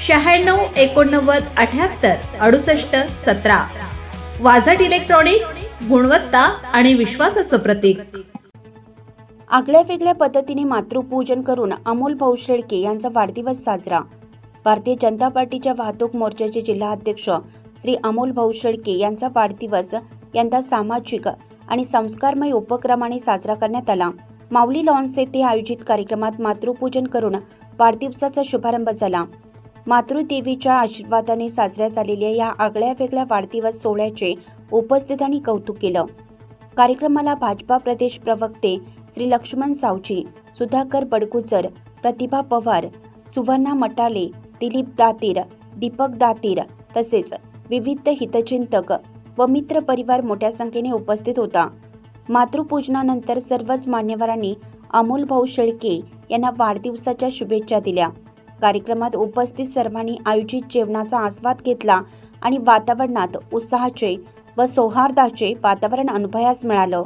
शहाण्णव एकोणनव्वद अठ्याहत्तर अडुसष्ट सतरा. वाझट इलेक्ट्रॉनिक्स गुणवत्ता आणि विश्वासाचं प्रतीक. आगळ्या वेगळ्या पद्धतीने मातृपूजन करून अमोल भाऊ शेळके यांचा वाढदिवस साजरा. भारतीय जनता पार्टीच्या वाहतूक मोर्चाचे जिल्हाध्यक्ष श्री अमोल भाऊ शेळके यांचा वाढदिवस यंदा सामाजिक आणि संस्कारमय उपक्रमाने साजरा करण्यात आला. माऊली लॉन्स येथे आयोजित कार्यक्रमात मातृपूजन करून वाढदिवसाचा शुभारंभ झाला. मातृदेवीच्या आशीर्वादाने साजऱ्या झालेल्या या आगळ्या वेगळ्या वाढदिवस सोहळ्याचे उपस्थितांनी कौतुक केलं. कार्यक्रमाला भाजपा प्रदेश प्रवक्ते श्री लक्ष्मण सावजी सुधाकर बडगुजर प्रतिभा पवार सुवर्णा मटाले दिलीप दातीर दीपक दातीर तसेच विविध हितचिंतक व मित्र परिवार मोठ्या संख्येने उपस्थित होता. मातृपूजनानंतर सर्वच मान्यवरांनी अमोल भाऊ शेळके यांना वाढदिवसाच्या शुभेच्छा दिल्या. कार्यक्रमात उपस्थित सर्वांनी आयोजित जेवणाचा आस्वाद घेतला आणि वातावरणात उत्साहाचे व सौहार्दाचे वातावरण अनुभवास मिळालं.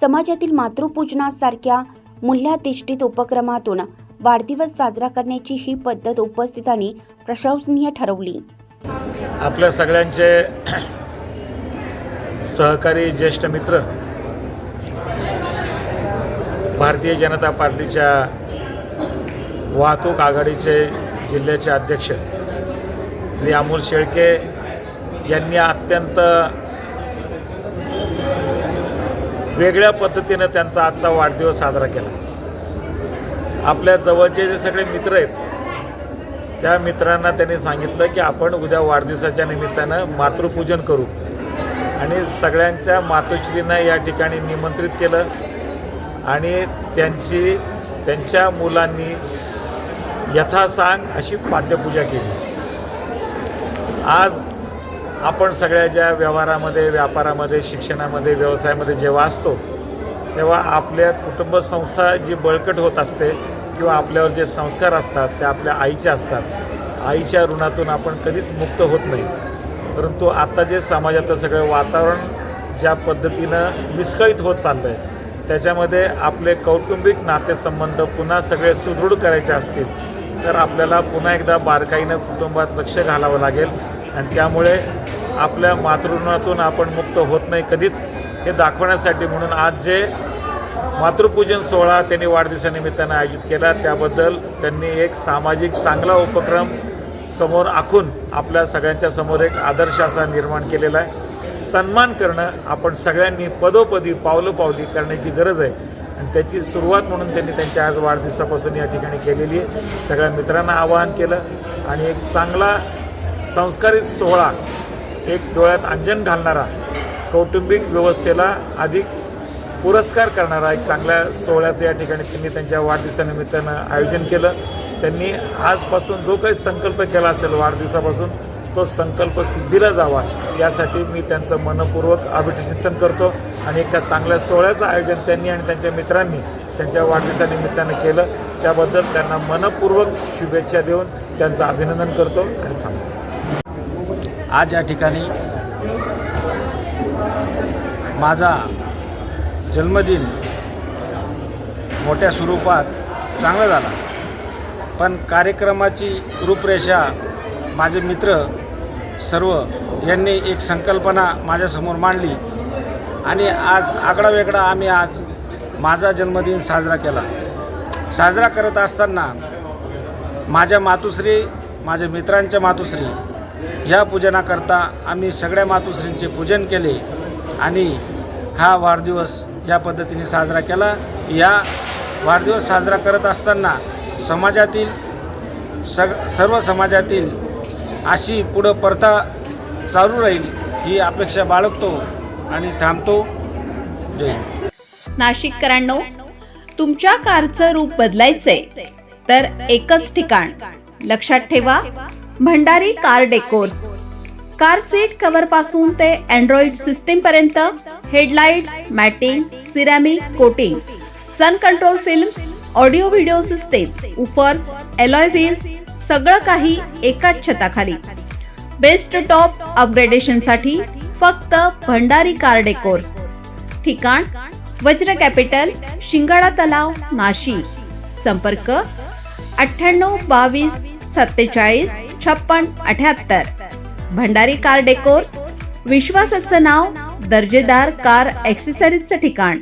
समाजातील मातृपूजनासारख्या मूल्याधिष्ठित उपक्रमातून वाढदिवस साजरा करण्याची ही पद्धत उपस्थितांनी प्रशंसनीय ठरवली. आपल्या सगळ्यांचे सहकारी ज्येष्ठ मित्र भारतीय जनता पार्टीच्या वाहतूक आघाडीचे जिल्ह्याचे अध्यक्ष श्री अमोल शेळके यांनी अत्यंत वेगळ्या पद्धतीनं त्यांचा आजचा वाढदिवस साजरा केला. आपल्या जवळचे जे सगळे मित्र आहेत त्या मित्रांना त्यांनी सांगितलं की आपण उद्या वाढदिवसाच्या निमित्तानं मातृपूजन करू. आणि सगळ्यांच्या मातोश्रींना या ठिकाणी निमंत्रित केलं आणि त्यांची त्यांच्या मुलांनी यथासांग अशी पाद्यपूजा केली. आज आपण सगळ्या ज्या व्यवहारामध्ये व्यापारामध्ये शिक्षणामध्ये व्यवसायामध्ये जेव्हा असतो तेव्हा आपल्या कुटुंब संस्था जी बळकट होत असते किंवा आपल्यावर जे संस्कार असतात ते आपल्या आईचे असतात. आईच्या ऋणातून आपण कधीच मुक्त होत नाही. परंतु आत्ता जे समाजातलं सगळं वातावरण ज्या पद्धतीनं विस्कळीत होत चाललं आहे त्याच्यामध्ये आपले कौटुंबिक नातेसंबंध पुन्हा सगळे सुदृढ करायचे असतील. तर आपल्याला पुन्हा एकदा बारकाईनं कुटुंबात लक्ष घालावं लागेल. आणि त्यामुळे आपल्या मातृणातून आपण मुक्त होत नाही कधीच हे दाखवण्यासाठी म्हणून आज जे मातृपूजन सोहळा त्यांनी वाढदिवसानिमित्तानं आयोजित केला त्याबद्दल त्यांनी एक सामाजिक चांगला उपक्रम समोर आखून आपल्या सगळ्यांच्या समोर एक आदर्श असा निर्माण केलेला आहे. सन्मान करणं आपण सगळ्यांनी पदोपदी पावलोपावली करण्याची गरज आहे. आणि त्याची सुरुवात म्हणून त्यांनी त्यांच्या आज वाढदिवसापासून या ठिकाणी केलेली आहे. सगळ्या मित्रांना आवाहन केलं आणि एक चांगला संस्कारित सोहळा एक डोळ्यात अंजन घालणारा कौटुंबिक व्यवस्थेला अधिक पुरस्कार करणारा एक चांगल्या सोहळ्याचं या ठिकाणी त्यांनी त्यांच्या वाढदिवसानिमित्तानं आयोजन केलं. त्यांनी आजपासून जो काही संकल्प केला असेल वाढदिवसापासून तो संकल्प सिद्धीला जावा. यासाठी मी त्यांचं मनपूर्वक अभिचिंतन करतो आणि एका चांगल्या सोहळ्याचं आयोजन त्यांनी आणि त्यांच्या मित्रांनी त्यांच्या वाढदिवसानिमित्तानं केलं. त्याबद्दल त्यांना मनपूर्वक शुभेच्छा देऊन त्यांचं अभिनंदन करतो आणि थांबतो. आज या ठिकाणी माझा जन्मदिन मोठ्या स्वरूपात चांगला झाला. पण कार्यक्रमाची रूपरेषा माझे मित्र सर्व यांनी एक संकल्पना माझ्यासमोर मांडली. आणि आज आगळा वेगळा आम्ही आज माझा जन्मदिन साजरा केला. साजरा करत असताना माझ्या मातुश्री माझ्या मित्रांच्या मातुश्री ह्या पूजनाकरता आम्ही सगळ्या मातुश्रींचे पूजन केले आणि हा वाढदिवस या पद्धतीने साजरा केला. या वाढदिवस साजरा करत असताना समाजातील सग सर्व समाजातील अशी पुढं प्रथा चालू राहील ही अपेक्षा बाळगतो आणि थांबतो. जय नाशिककरांनो तुमच्या कारचं रूप बदलायचंय तर एकच ठिकाण. लक्षात ठेवा Bhandari car decors car seat कव्हरपासून ते अँड्रॉइड सिस्टीम पर्यंत headlights matting ceramic coating sun control films audio video system woofers alloy wheels सगळं काही एकाच छताखाली. बेस्ट टॉप अपग्रेडेशनसाठी फक्त भंडारी कार डेकोर्स ठिकाण वज्र कॅपिटल शिंगाडा तलाव नाशिक. संपर्क अठ्ठ्याण्णव बावीस सत्तेचाळीस छप्पन अठ्याहत्तर. भंडारी कार डेकोर्स विश्वासाचं नाव दर्जेदार कार ॲक्सेसरीजचं ठिकाण.